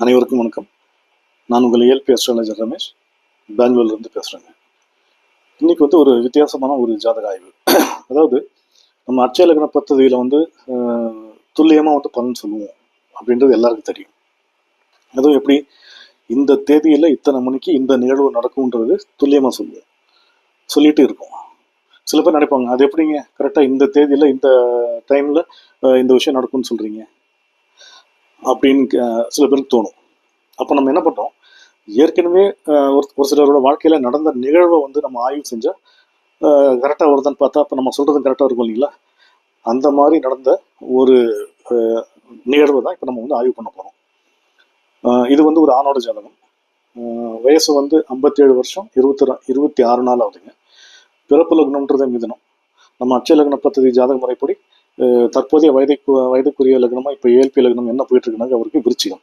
அனைவருக்கும் வணக்கம். நான் உங்கள் இயல்பி அஸ்ட்ராலஜர் ரமேஷ். பெங்களூர்லேருந்து பேசுகிறேங்க இன்னைக்கு வந்து ஒரு வித்தியாசமான ஒரு ஜாதக ஆய்வு. அதாவது நம்ம அட்சய லக்ன பத்ததியில் வந்து துல்லியமாக வந்து பலன் சொல்லுவோம் அப்படின்றது எல்லாருக்கும் தெரியும். அதுவும் எப்படி? இந்த தேதியில் இத்தனை மணிக்கு இந்த நிகழ்வு நடக்கும்ன்றது துல்லியமாக சொல்லுவோம். சொல்லிகிட்டு இருக்கோம். சில பேர் நினைப்பாங்க அது எப்படிங்க? கரெக்டாக இந்த தேதியில் இந்த டைமில் இந்த விஷயம் நடக்கும்னு சொல்கிறீங்க அப்படின்னு சில பேருக்கு தோணும். அப்போ நம்ம என்ன பண்ணுறோம் ஏற்கனவே ஒரு ஒரு சிலரோட வாழ்க்கையில் நடந்த நிகழ்வை வந்து நம்ம ஆய்வு செஞ்சால் கரெக்டாக வருதுன்னு பார்த்தா அப்போ நம்ம சொல்கிறது கரெக்டாக இருக்கும் இல்லைங்களா? அந்த மாதிரி நடந்த ஒரு நிகழ்வு நிகழ்வை தான் இப்போ நம்ம வந்து ஆய்வு பண்ண போகிறோம் இது வந்து ஒரு ஆணோட ஜாதகம். வயசு வந்து ஐம்பத்தேழு வருஷம் இருபத்தி இருபத்தி ஆறு நாள் ஆகுதுங்க. பிறப்பு லக்னம்ன்றது மிதனம் நம்ம அட்சய லக்ன பദ്ധதி ஜாதக முறைப்படி தற்போதைய வயதை வயதுக்குரிய லக்னமா இப்போ ஏழ்பி லக்னம் என்ன போயிட்டு இருக்குனாக்க அவருக்கு விருச்சிகம்.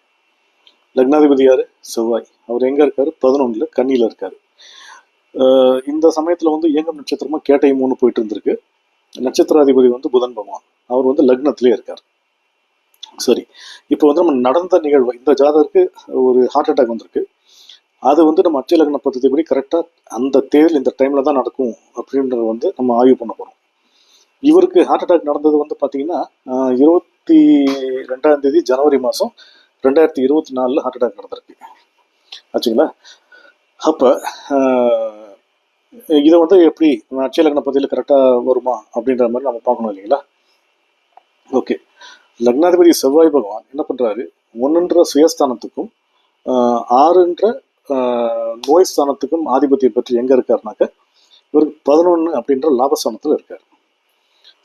லக்னாதிபதி யாரு? செவ்வாய். அவர் எங்க இருக்காரு? பதினொன்றுல கண்ணியில இருக்காரு. இந்த சமயத்துல வந்து இயங்கம் நட்சத்திரமா கேட்டை மூணு போயிட்டு இருந்திருக்கு நட்சத்திராதிபதி வந்து புதன் பகவான். அவர் வந்து லக்னத்திலே இருக்கார். சரி. இப்போ வந்து நம்ம நடந்த நிகழ்வு இந்த ஜாதகருக்கு ஒரு ஹார்ட் அட்டாக் வந்திருக்கு. அது வந்து நம்ம அட்சய லக்ன படி கரெக்டாக அந்த தேர்தல் இந்த டைமில் தான் நடக்கும் அப்படின்றத வந்து நம்ம ஆய்வு பண்ண போகிறோம் இவருக்கு ஹார்ட் அட்டாக் நடந்தது வந்து பார்த்தீங்கன்னா இருபத்தி ரெண்டாம் தேதி ஜனவரி மாதம் ரெண்டாயிரத்தி இருபத்தி நாலில் ஹார்ட் அட்டாக் நடந்திருக்கு. ஆச்சுங்களா? அப்போ இதை வந்து எப்படி நம்ம அட்சய லக்ன கரெக்டாக வருமா அப்படின்ற மாதிரி நம்ம பார்க்கணும் இல்லைங்களா? ஓகே. லக்னாதிபதி செவ்வாய் பகவான் என்ன பண்ணுறாரு ஒன்றுன்ற சுயஸ்தானத்துக்கும் ஆறுன்ற நோய் ஸ்தானத்துக்கும் ஆதிபத்தியம் பற்றி எங்கே இருக்காருனாக்க இவருக்கு பதினொன்று அப்படின்ற லாபஸ்தானத்தில் இருக்கார்.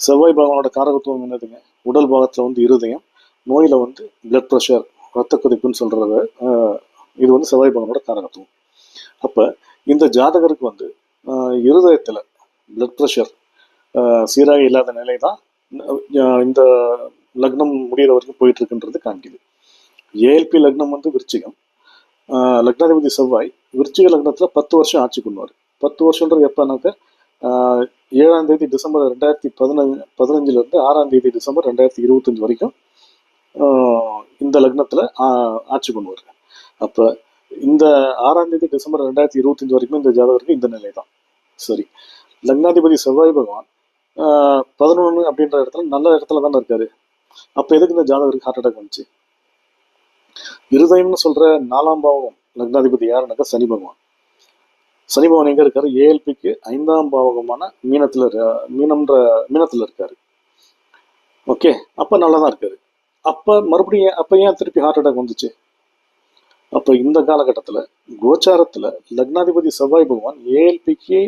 செவ்வாய் பகவானோட காரகத்துவம் என்னதுங்க? உடல் பாகத்தில் வந்து இருதயம் நோயில் வந்து பிளட் ப்ரெஷர் ரத்த கொதிப்புன்னு சொல்கிறது இது வந்து செவ்வாய் பகவானோட காரகத்துவம். அப்போ இந்த ஜாதகருக்கு வந்து இருதயத்தில் பிளட் ப்ரெஷர் சீராக இல்லாத நிலை தான் இந்த லக்னம் முடிகிற வரைக்கும் போயிட்டு இருக்குன்றது காண்கிது ஏஎல்பி லக்னம் வந்து விருச்சிகம். லக்னாதிபதி செவ்வாய் விருச்சிக லக்னத்தில் பத்து வருஷம் ஆட்சி பண்ணுவார். பத்து வருஷன்றது எப்போனாக்க ஏழாம் தேதி டிசம்பர் ரெண்டாயிரத்தி பதினஞ்சு பதினஞ்சுலேருந்து ஆறாம் தேதி டிசம்பர் ரெண்டாயிரத்தி இருபத்தஞ்சு வரைக்கும் ஆஹ் இந்த லக்னத்தில் ஆட்சி பண்ணுவார். அப்போ இந்த ஆறாம் தேதி டிசம்பர் ரெண்டாயிரத்தி இருபத்தஞ்சு வரைக்கும் இந்த ஜாதகருக்கு இந்த நிலை தான் சரி. லக்னாதிபதி செவ்வாய் பகவான் பதினொன்று அப்படின்ற இடத்துல நல்ல இடத்துல தானே இருக்காரு. அப்போ எதுக்கு இந்த ஜாதகருக்கு ஹார்ட் அட்டாக் வந்துச்சு? இருதயம்னு சொல்ற நாலாம் பாவம் லக்னாதிபதி யாருனாக்கா சனி பகவான். சனி பகவான் எங்கே இருக்காரு? ஏஎல்பிக்கு ஐந்தாம் பாவகமான மீனத்தில் மீனம்ன்ற மீனத்தில் இருக்காரு. ஓகே? அப்போ நல்லா தான் இருக்காரு. அப்போ மறுபடியும் அப்போ ஏன் திருப்பி ஹார்ட் அட்டாக் வந்துச்சு? அப்போ இந்த காலகட்டத்தில் கோச்சாரத்தில் லக்னாதிபதி செவ்வாய் பகவான் ஏஎல்பிக்கு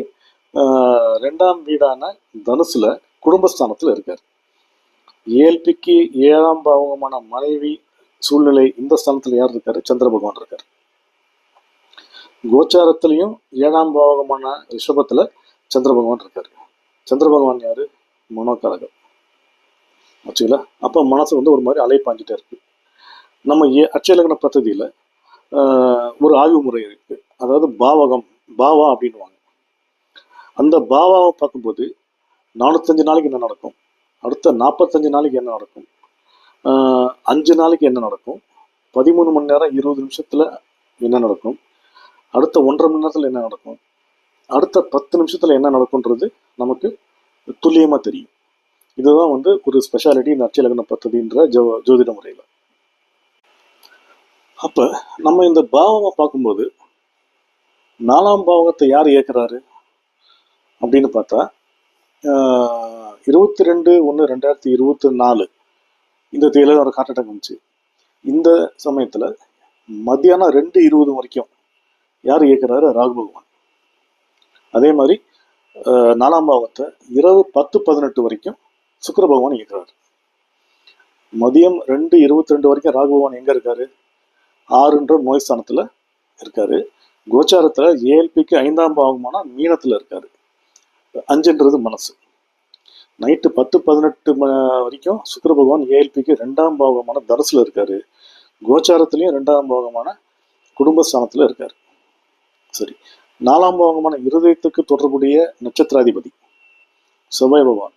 ரெண்டாம் வீடான தனுசில் குடும்பஸ்தானத்தில் இருக்கார். ஏஎல்பிக்கு ஏழாம் பாவகமான மனைவி சூழ்நிலை இந்த ஸ்தானத்தில் யார் இருக்காரு? சந்திர பகவான் இருக்கார். கோச்சாரத்திலையும் ஏழாம் பாவகமான ரிஷபத்தில் சந்திர பகவான் இருக்கார். சந்திர பகவான் யார்? மனோகாரகர் ஆச்சுங்களா? அப்போ மனசு வந்து ஒரு மாதிரி அலைப்பாஞ்சிட்டே இருக்குது இருக்கு. நம்ம ஏ அச்சலக்கண பத்ததியில் ஒரு ஆய்வு முறை இருக்கு. அதாவது பாவகம் பாவா அப்படின்வாங்க அந்த பாவாவை பார்க்கும்போது நானூத்தஞ்சு நாளைக்கு என்ன நடக்கும்? அடுத்த நாற்பத்தஞ்சு நாளைக்கு என்ன நடக்கும்? அஞ்சு நாளைக்கு என்ன நடக்கும்? பதிமூணு மணி நேரம் இருபது நிமிஷத்தில் என்ன நடக்கும்? அடுத்த ஒன்றரை மணி நேரத்தில் என்ன நடக்கும்? அடுத்த பத்து நிமிஷத்தில் என்ன நடக்கும்ன்றது நமக்கு துல்லியமாக தெரியும். இதுதான் வந்து ஒரு ஸ்பெஷாலிட்டி இந்த பத்ததின்ற ஜோ ஜோதிட முறையில். அப்போ நம்ம இந்த பாவமாக பார்க்கும்போது நாலாம் பாவகத்தை யார் இயக்குறாரு? அப்படின்னு பார்த்தா இருபத்தி ரெண்டு ஒன்று ரெண்டாயிரத்தி இருபத்தி நாலு. இந்த தேதியில் ஒரு ஹார்ட் அட்டாக் வந்துச்சு. இந்த சமயத்தில் மத்தியானம் ரெண்டு இருபது வரைக்கும் யார் இயக்குறாரு? ராகு பகவான். அதே மாதிரி நாலாம் பாவத்தை இரவு பத்து பதினெட்டு வரைக்கும் சுக்கர பகவான் இயக்குறாரு. மதியம் ரெண்டு இருபத்தி ரெண்டு வரைக்கும் ராகு பகவான் எங்க இருக்காரு? ஆறுன்ற நோய் ஸ்தானத்துல இருக்காரு. கோச்சாரத்துல ஏஎல்பிக்கு ஐந்தாம் பாவமான மீனத்துல இருக்காரு. அஞ்சுன்றது மனசு. நைட்டு பத்து பதினெட்டு வரைக்கும் சுக்கர பகவான் ஏஎல்பிக்கு ரெண்டாம் பாவகமான தரசில் இருக்காரு. கோச்சாரத்திலையும் ரெண்டாம் பாவகமான குடும்பஸ்தானத்துல இருக்காரு. சரி. நாலாம் பாவகமான இருதயத்துக்கு தொடர்புடைய நட்சத்திராதிபதி செவ்வாய் பகவான்.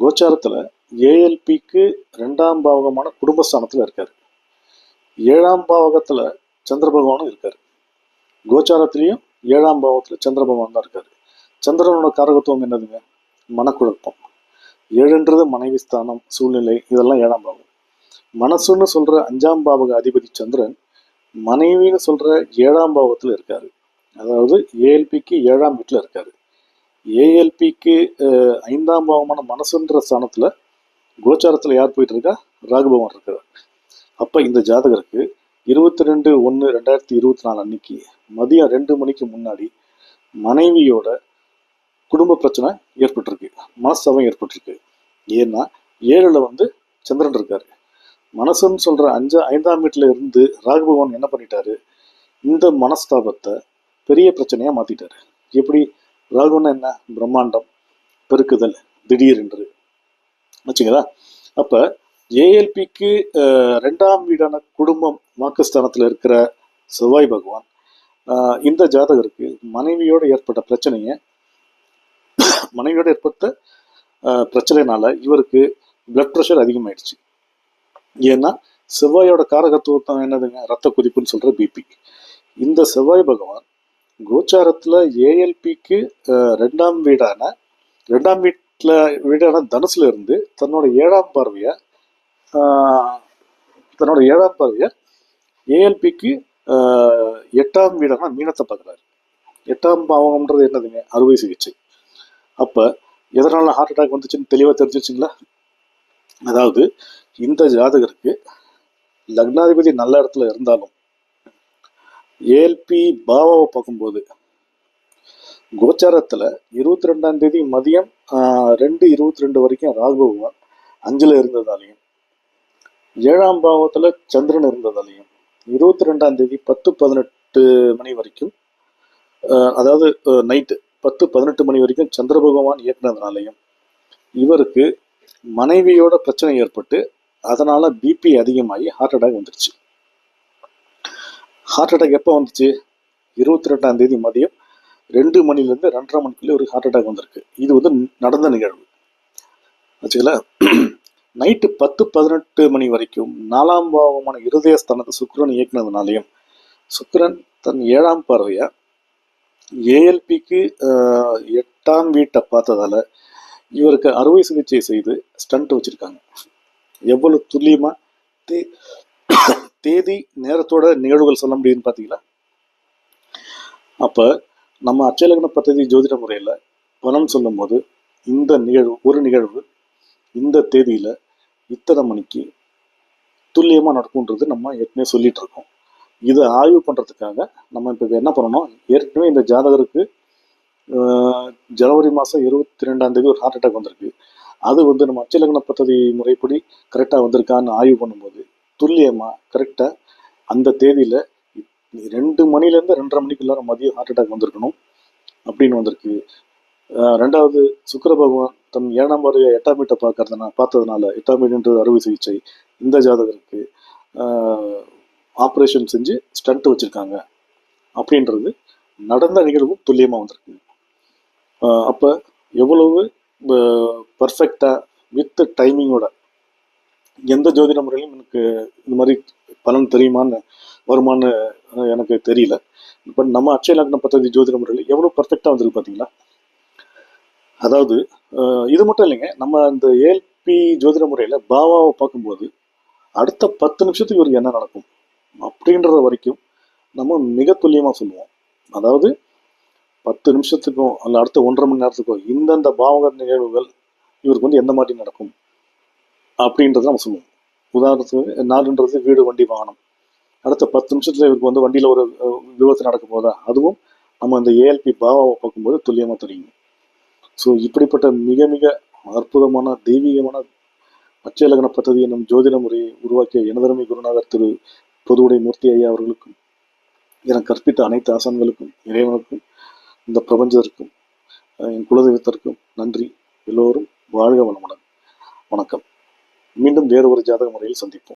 கோச்சாரத்தில் ஏஎல்பிக்கு ரெண்டாம் பாவகமான குடும்பஸ்தானத்தில் இருக்கார். ஏழாம் பாவகத்தில் சந்திர பகவானும் இருக்கார். கோச்சாரத்திலையும் ஏழாம் பாவத்தில் சந்திர பகவான் தான் இருக்கார். சந்திரனோட காரகத்துவம் என்னதுங்க? மனக்குழப்பம். ஏழுன்றது மனைவி ஸ்தானம் சூழ்நிலை இதெல்லாம் ஏழாம் பாவம் மனசுன்னு சொல்கிற அஞ்சாம் பாவக அதிபதி சந்திரன் மனைவின்னு சொல்கிற ஏழாம் பாவத்துல இருக்காரு. அதாவது ஏஎல்பிக்கு ஏழாம் வீட்டில் இருக்கார். ஏஎல்பிக்கு ஐந்தாம் பாவமான மனசுன்ற ஸ்தானத்தில் கோச்சாரத்தில் யார் போயிட்டு இருக்கா ராகுபவன் இருக்கிறார் அப்போ இந்த ஜாதகருக்கு இருபத்தி ரெண்டு ஒன்று ரெண்டாயிரத்தி இருபத்தி நாலு அன்னைக்கு மதியம் ரெண்டு மணிக்கு முன்னாடி மனைவியோட குடும்ப பிரச்சனை ஏற்பட்டிருக்கு. மனசவம் ஏற்பட்டிருக்கு. ஏன்னா ஏழில் வந்து சந்திரன் இருக்காரு. மனசுன்னு சொல்கிற அஞ்சு ஐந்தாம் வீட்டில் இருந்து ராகுபவன் என்ன பண்ணிட்டாரு? இந்த மனஸ்தாபத்தை பெரிய பிரச்சனையாக மாற்றிட்டார் எப்படி? ராகுன்னா என்ன? பிரம்மாண்டம் பெருக்குதல் திடீர் என்று. வச்சுங்களா அப்போ ஏஎல்பிக்கு ரெண்டாம் வீடான குடும்பம் வாக்குஸ்தானத்தில் இருக்கிற செவ்வாய் பகவான் இந்த ஜாதகருக்கு மனைவியோடு ஏற்பட்ட பிரச்சனையை மனைவியோடு ஏற்பட்ட பிரச்சனைனால இவருக்கு பிளட் ப்ரெஷர் அதிகமாயிடுச்சு. ஏன்னா செவ்வாயோட காரகத்துவம் என்னதுங்க? ரத்த கொதிப்புன்னு சொல்கிற பிபி இந்த செவ்வாய் பகவான் கோச்சாரத்தில் ஏஎல்பிக்கு ரெண்டாம் வீடான ரெண்டாம் வீட்டில் வீடான தனுசுல இருந்து தன்னோட ஏழாம் பார்வையை தன்னோட ஏழாம் பார்வையை ஏஎல்பிக்கு எட்டாம் வீடான மீனத்தை பார்க்குறாரு. எட்டாம் பாவம்ன்றது என்னதுங்க? அறுவை சிகிச்சை. அப்போ எதனால் ஹார்ட் அட்டாக் வந்துச்சுன்னு தெளிவாக தெரிஞ்சிச்சுங்களா? அதாவது இந்த ஜாதகருக்கு லக்னாதிபதி நல்ல இடத்துல இருந்தாலும் ஏஎல்பி பாவாவை பார்க்கும்போது கோச்சாரத்தில் இருபத்தி ரெண்டாம் தேதி மதியம் ரெண்டு இருபத்தி ரெண்டு வரைக்கும் ராகுபகவான் அஞ்சில் இருந்ததாலையும் ஏழாம் பாவத்தில் சந்திரன் இருந்ததாலையும் இருபத்தி ரெண்டாம் தேதி பத்து பதினெட்டு மணி வரைக்கும் அதாவது நைட்டு பத்து பதினெட்டு மணி வரைக்கும் சந்திர பகவான் இயக்குனதுனாலையும் இவருக்கு மனைவியோட பிரச்சனை ஏற்பட்டு அதனால் பிபி அதிகமாகி ஹார்ட் அட்டாக் வந்துருச்சு. ஹார்ட் அட்டாக் எப்போ வந்துச்சு? இருபத்தி ரெண்டாம் தேதி மதியம் ரெண்டு மணிலேருந்து ரெண்டரை மணிக்குள்ளே ஒரு ஹார்ட் அட்டாக் வந்திருக்கு. இது வந்து நடந்த நிகழ்வு. வச்சுக்கல? நைட்டு பத்து பதினெட்டு மணி வரைக்கும் நாலாம் பாவமான இருதய ஸ்தானத்தை சுக்கரன் இயக்குனதுனாலையும் சுக்கரன் தன் ஏழாம் பார்வையா ஏஎல்பிக்கு எட்டாம் வீட்டை பார்த்ததால இவருக்கு அறுவை சிகிச்சை செய்து ஸ்டண்ட் வச்சுருக்காங்க. எவ்வளவு துல்லியமாக தேதி நேரத்தோட நிகழ்வுகள் சொல்ல முடியும்னு பார்த்தீங்களா அப்போ நம்ம அச்சலக்கண பத்ததி ஜோதிட முறையில் பலன் சொல்லும்போது இந்த நிகழ்வு ஒரு நிகழ்வு இந்த தேதியில் இத்தனை மணிக்கு துல்லியமாக நடக்கும்ன்றது நம்ம ஏற்கனவே சொல்லிகிட்டு இருக்கோம் இதை ஆய்வு பண்ணுறதுக்காக நம்ம இப்போ என்ன பண்ணணும்? ஏற்கனவே இந்த ஜாதகருக்கு ஜனவரி மாதம் இருபத்தி ரெண்டாம் தேதி ஒரு ஹார்ட் அட்டாக் வந்திருக்கு. அது வந்து நம்ம அச்சலக்கண பத்ததி முறைப்படி கரெக்டாக வந்திருக்கான்னு ஆய்வு பண்ணும்போது துல்லியமாக கரெக்டாக அந்த தேதியில் ரெண்டு மணிலேருந்து ரெண்டரை மணிக்குள்ளார மதியம் ஹார்ட் அட்டாக் வந்திருக்கணும் அப்படின்னு வந்திருக்கு ரெண்டாவது சுக்கர பகவான் தன் ஏழாம் வரைய எட்டாம் வீட்டை பார்க்கறதுனா பார்த்ததுனால எட்டாம் வீடுன்றது அறுவை சிகிச்சை இந்த ஜாதகருக்கு ஆப்ரேஷன் செஞ்சு ஸ்டண்ட் வச்சுருக்காங்க அப்படின்றது நடந்த நிகழ்வும் துல்லியமாக வந்திருக்கு. அப்போ எவ்வளவு பர்ஃபெக்டாக வித் டைமிங்கோட எந்த ஜோதிட முறையிலும் எனக்கு இது மாதிரி பலன் தெரியுமான்னு வருமான்னு எனக்கு தெரியல. பட் நம்ம அட்சய லக்ன பദ്ധதி ஜோதிட முறையில் எவ்வளோ பர்ஃபெக்டாக வந்திருக்கு பார்த்தீங்களா அதாவது இது மட்டும் இல்லைங்க நம்ம இந்த ஏல்பி ஜோதிட முறையில் பாவாவை பார்க்கும்போது அடுத்த பத்து நிமிஷத்துக்கு இவருக்கு என்ன நடக்கும்? அப்படின்றத வரைக்கும் நம்ம மிக துல்லியமாக சொல்லுவோம். அதாவது பத்து நிமிஷத்துக்கும் அல்ல அடுத்த ஒன்றரை மணி நேரத்துக்கோ இந்தந்த பாவக நிகழ்வுகள் இவருக்கு வந்து எந்த மாதிரி நடக்கும்? அப்படின்றத நம்ம சொல்லுவோம் உதாரணத்துக்கு நாலுன்றது வீடு வண்டி வாகனம். அடுத்த பத்து நிமிஷத்துல இவருக்கு வந்து வண்டியில ஒரு விபத்து நடக்க போதா அதுவும் நம்ம இந்த ஏஎல்பி பாவாவை பார்க்கும்போது துல்லியமா தெரியும். ஸோ இப்படிப்பட்ட மிக மிக அற்புதமான தெய்வீகமான அச்சயலகன பദ്ധதி என்னும் ஜோதிட முறையை உருவாக்கிய எனதருமை குருநாதர் திரு பொதுவுடை மூர்த்தி ஐயா அவர்களுக்கும் எனக்கு கற்பித்த அனைத்து ஆசான்களுக்கும் இறைவனுக்கும் இந்த பிரபஞ்சத்திற்கும் என் குலதெய்வத்திற்கும் நன்றி. எல்லோரும் வாழ்க வளமுடன். வணக்கம். மீண்டும் வேறு ஒரு ஜாதக முறையில் சந்திப்போம்.